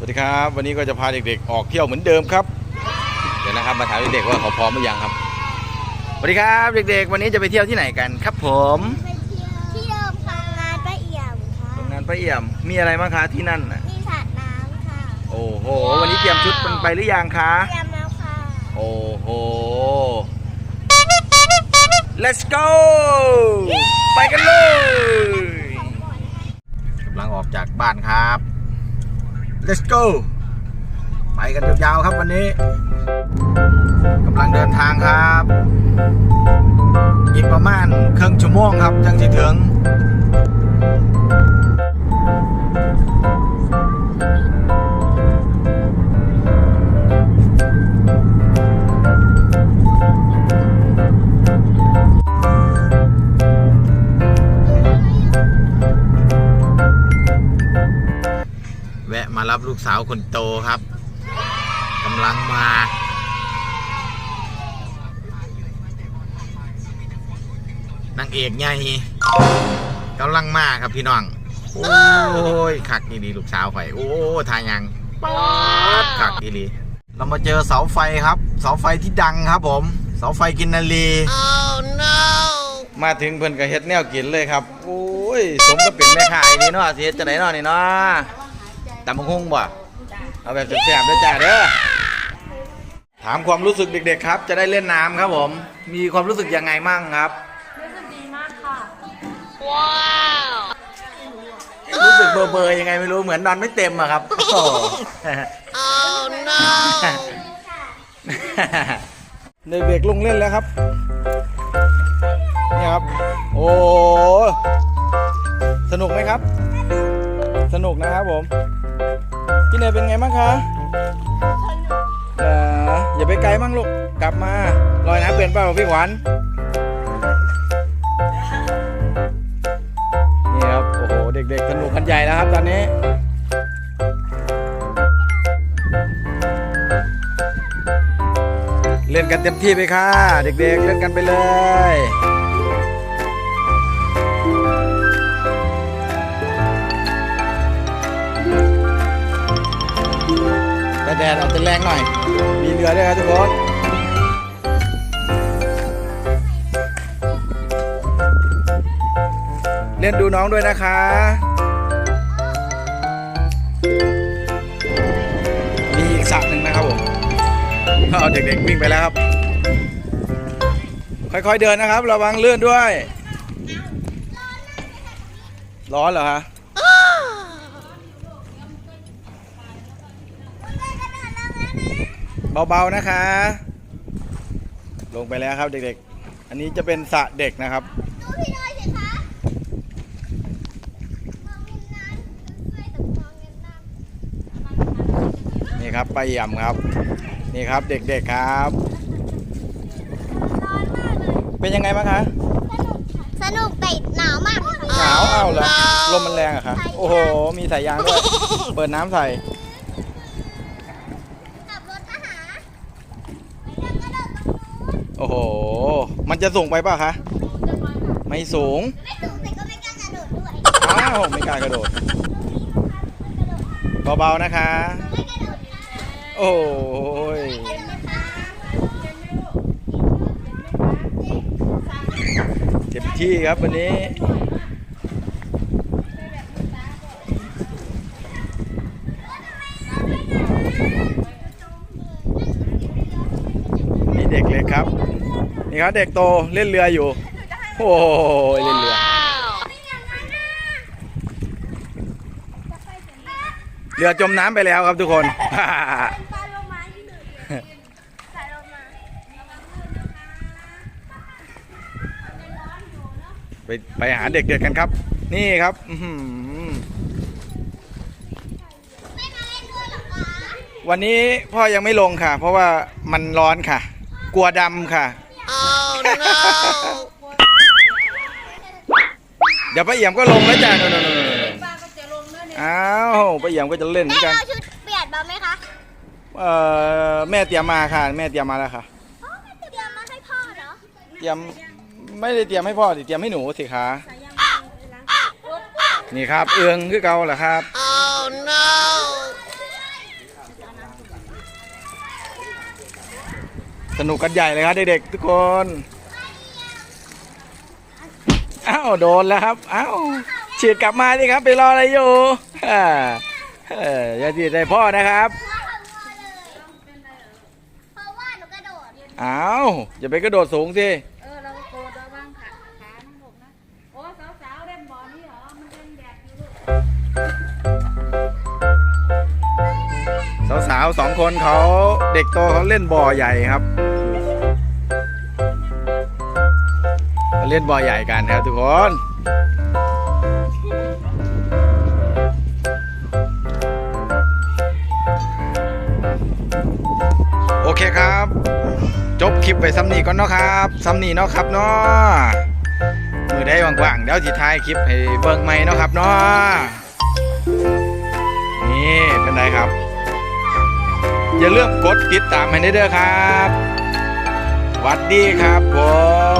สวัสดีครับ วันนี้ก็จะพาเด็กๆ ออกเที่ยวเหมือนเดิมครับ เดี๋ยวนะครับมาถามเด็กๆว่าเขาพร้อมหรือยังครับสวัสดีครับ เด็กๆ วันนี้จะไปเที่ยวที่ไหนกันครับ ผมไปเที่ยวที่เดิมค่ะงานป้าเอี่ยมค่ะโรงงานป้าเอี่ยมมีอะไรบ้างคะที่นั่นน่ะมีสระน้ำค่ะ โอ้โห วันนี้เตรียมชุดมันไปหรือยังคะเตรียมแล้วค่ะ โอ้โห let's go ไปกันเลยกำลังออกจากบ้านครับ let's go ไปกันยาวๆครับวันนี้กำลังเดินทางครับ อีกประมาณครึ่งชั่วโมงครับจังจะถึง แวะมารับลูกสาวคนโตครับกำลังมา นางเอกใหญ่กำลังมาครับพี่น้อง โอ้ยคักนี่ดีลูกสาวข่อยโอ้ทายังป๊าดคักนี่ดีเรามาเจอเสาไฟครับ เสาไฟที่ดังครับผม เสาไฟกินนารีมาถึงเพิ่นก็เฮ็ดแนวกินเลยครับ โอ้ย สมก็เป็นแม่ค้าไอ้นี่เนาะสิเฮ็ดจังไดเนาะนี่เนาะ ตำบักหุ่งบ่เอาแบบแซ่บๆเด้อจ้าเด้อถามความรู้สึกเด็ก ๆ ครับ จะได้เล่นน้ำครับผม มีความรู้สึกยังไงมั่งครับ รู้สึกดีมากค่ะรู้สึกเบอร์ๆยังไงไม่รู้เหมือนนอนไม่เต็มอะครับ โอ้เด็กๆลงเล่นแล้วครับนี่ครับ โอ้ สนุกไหมครับ สนุกนะครับผม พี่เนยเป็นไงบ้างคะเอออย่าไปไกลมั่งลูก กลับมาลอยน้ำเป็นเปล่าพี่ขวัญนี่ครับ โอ้โห เด็กๆ สนุกกันใหญ่แล้วครับตอนนี้เล่นกันเต็มที่ไปค่ะ เด็กๆ เล่นกันไปเลย แต่แดดอาจจะแรงหน่อย มีเรือด้วยครับทุกคนเล่นดูน้องด้วยนะคะ มีอีกสระหนึ่งนะครับผมเอาเด็กๆวิ่งไปแล้วครับ ค่อยๆเดินนะครับ ระวังเลื่อนด้วย ร้อนเหรอคะ เบาๆนะคะ ลงไปแล้วครับเด็กๆ อันนี้จะเป็นสระเด็กนะครับดูพี่น้อยสิคะมองเงินนั้นช่วยแต่มองเงินนั้นนี่ครับไปเยี่ยมครับ นี่ครับเด็กๆครับร้อนมากเลยเป็นยังไงบ้างคะสนุกแต่หนาวมากหนาวอ้าวเหรอลมมันแรงอะคะโอ้โหมีสายยางด้วยเปิดน้ำใส่ ขับรถมาหาเรื่องกระโดดตรงนู้น โอ้โห มันจะสูงไปเปล่ะคะ ไม่สูง ไม่สูงแต่ก็ไม่กล้ากระโดดด้วยอ้าว ไม่กล้ากระโดด เบาๆ นะคะ โอ้ยเห็นไหมคะเต็มที่ครับวันนี้ นี่เด็กเล็กครับ นี่ครับเด็กโตเล่นเรืออยู่ โอ้ยเล่นเรือ เรือจมน้ำไปแล้วครับทุกคนปลาโลมาที่หนึ่งสายโลมาไปไปหาเด็กๆกันครับ นี่ครับอื้อหือไม่มาเล่นด้วยเหรอคะวันนี้พ่อยังไม่ลงค่ะ เพราะว่ามันร้อนค่ะ กลัวดำค่ะ เดี๋ยวป้าเอี่ยมก็ลงแล้วจ้ะนนนาโอ้วเนี่ยอ้าวป้าเอี่ยมก็จะเล่นเหมือนกันเอาชุดเปลี่ยนมาไหมคะเอ่อแม่เตรียมมาค่ะ แม่เตรียมมาแล้วค่ะ อ๋มัเตรียมมาให้พ่อเหรอเตรียมไม่ได้เตรียมให้พ่อสิเตรียมให้หนูสิคะานี่ครับ เอื้องคือเกาเหรอครับสนุกกันใหญ่เลยครับเด็กๆทุกคน อ้าวโดนแล้วครับอ้าวฉีดกลับมาดิครับ ไปรออะไรอยู่อ่าเอออย่าฉีดใส่พ่อนะครับอ้าวอย่าไปกระโดดสูงสิเออเราโกรธระวังขาขาน้องหกนะโอ้สาวๆเล่นบ่อนี่เหรอมันเล่นแดดอยู่ลูกสาวๆสองคนเขาเด็กโตเขาเล่นบ่อใหญ่ครับ เล่นบอใหญ่กันครับทุกคนโอเคครับ จบคลิปไปซ้ำนี่ก่อนเนาะครับซ้ำนี่เนาะครับเนาะมือได้ว่างๆเดี๋ยวสิท้ายคลิปให้เบิ่งใหม่เนาะครับเนาะนี่เป็นไรครับ อย่าลืมกดติดตามให้ได้เด้อครับหวัดดีครับผม